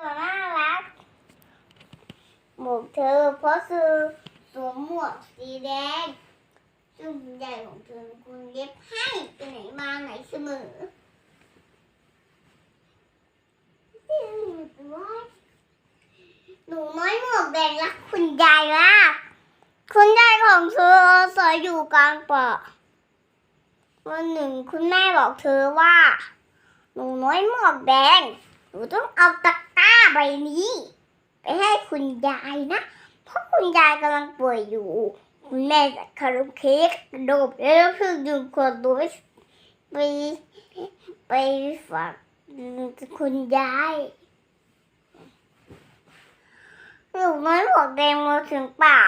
น่ารักหมวกเธอเพราะเธอสวมหมวกสีแดง ซึ่งคุณยายของเธอเป็นคนเย็บให้ไปไหนมาไหนเสมอหนูน้อยหมวกแดงรักคุณยายมากคุณยายของเธอสอยอยู่กลางป่าวันหนึ่งคุณแม่บอกเธอว่า หนูน้อยหมวกแดง หนูต้องเอาตะก ใบนี้ ไปให้คุณยายนะ เพราะคุณยายกำลังป่วยอยู่ คุณแม่จะขนมเค้กโดบแล้วเพิ่งดื่มขวดดูไปไปฝากคุณยายหนูน้อยหมวกแดงมาถึงป่า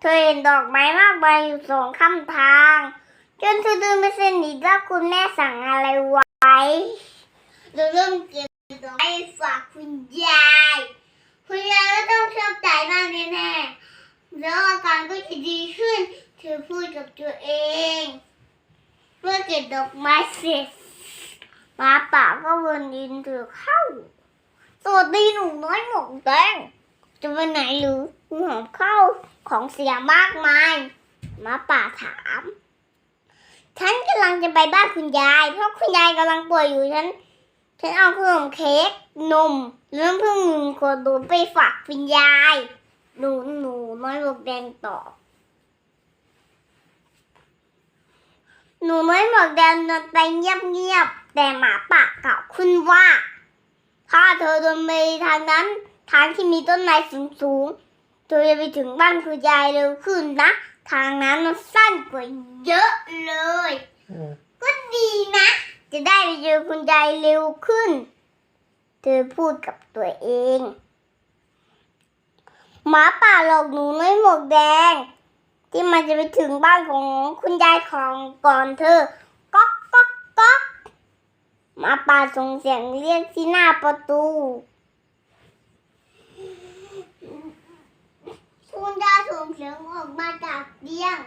เธอเห็นดอกไม้มากมายอยู่สองข้างทาง จนเธอเดินไปเส้นนี้ว่าคุณแม่สั่งอะไรไว้เราเริ่มเก็บ ไม้ฝากคุณยาย คุณยายก็ต้องชอบใจมากแน่ๆแล้วอาการก็จะดีขึ้นเธอพูดกับตัวเอง เมื่อเก็บดอกไม้เสร็จหมาป่าก็วนดินเธอเข้าสวัสดีหนูน้อยหมวกแดงจะไปไหนหรือหอมเข้าของเสียมากมายหมาป่าถาม ฉันกำลังจะไปบ้านคุณยาย เพราะคุณยายกำลังป่วยอยู่ฉัน ฉันเอาขนมเค้กนมแล้วน้ำผึ้งหนึ่งขวดดูไปฝากคุณยายหนูหนูน้อยหมวกแดงตอบหนูน้อยหมวกแดงเดินไปเงียบๆแต่หมาป่ากล่าวขึ้นว่า ถ้าเธอเดินไปทางนั้น ทางที่มีต้นไม้สูงๆเธอจะไปถึงบ้านคุณยายเร็วขึ้นนะ ทางนั้นมันสั้นกว่าเยอะเลย ก็ดีนะ จะได้ไปเจอคุณยายเร็วขึ้น เธอพูดกับตัวเอง หมาป่าหลอกหนูน้อยหมวกแดง ที่มันจะไปถึงบ้านของคุณยายของก่อนเธอก๊อกก๊อกก๊อกหมาป่าส่งเสียงเรียกที่หน้าประตูคุณยายส่งเสียงออกมาจากเตียง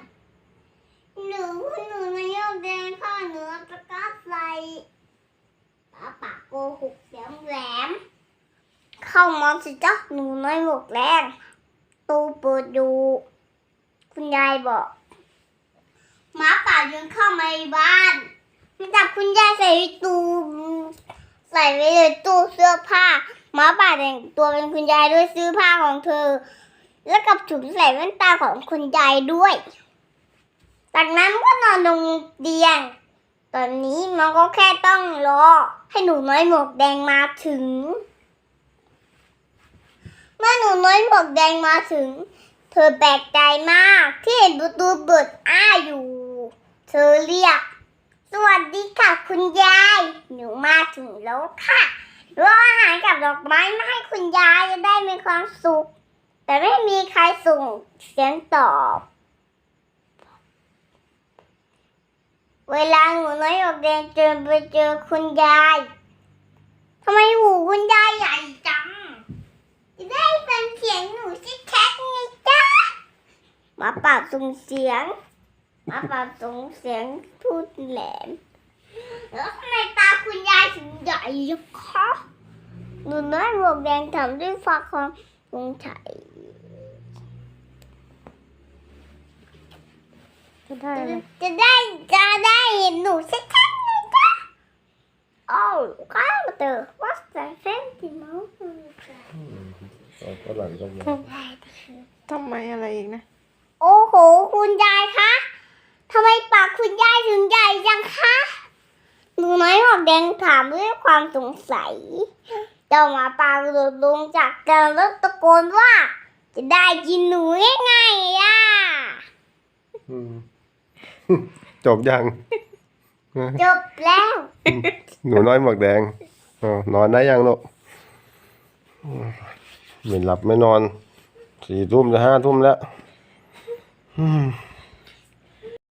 หนูคุณหนูนายกแดงข้าเหนือตะกร้าใส่ ป้าปากโกหกเสียงแหลม เข้ามาสิจ๊ะหนูน้อยหกแดงตูเปิดอยู่คุณยายบอกหมาป่าเดินเข้ามาในบ้านมาจับคุณยายใส่ตูใส่ไว้ในตู้เสื้อผ้าหมาป่าแต่งตัวเป็นคุณยายด้วยเสื้อผ้าของเธอ แล้วกับถุงใส่แว่นตาของคุณยายด้วย จากนั้นก็นอนลงเตียง ตอนนี้มันก็แค่ต้องรอ ให้หนูน้อยหมวกแดงมาถึง เมื่อหนูน้อยหมวกแดงมาถึง เธอแปลกใจมากที่เห็นประตูเปิดอ้าอยู่ เธอเรียก สวัสดีค่ะคุณยาย หนูมาถึงแล้วค่ะรออาหารกับดอกไม้มาให้คุณยายจะได้มีความสุข แต่ไม่มีใครส่งเสียงตอบ เวลาหนูน้อยออกเดินเจอไปเจอคุณยายทำไมหูคุณยายใหญ่จังจะได้เป็นเสียงหนูสิแท็กไงจ๊ะหมาป่าส่งเสียงหมาป่าส่งเสียงพูดแหลมแล้วทำไมตาคุณยายถึงใหญ่ยักคะหนูน้อยหมวกแดงทำด้วยฟ้าความสงสัยจะได้ไหมจะได้จะได้เห็นหนูชัดๆเลยจ้ะโอ้ข้าวเตอร์ what's the fancy mouth เอา ฝรั่งก็มาทำไมอะไรอีกนะ โอ้โห คุณยายคะทำไมปากคุณยายถึงใหญ่จังคะหนูน้อยหมวกแดงถามด้วยความสงสัยเจ้าหมาป่ากระโดดลงจากเตียงแล้วตะโกนว่า จะได้กินหนูง่ายๆอะอืมจบยัง จบแล้ว หนูน้อยหมวกแดงอ๋อนอนได้ยังลูกอืม ไม่หลับไม่นอนสี่ทุ่มจะห้าทุ่มแล้วอืม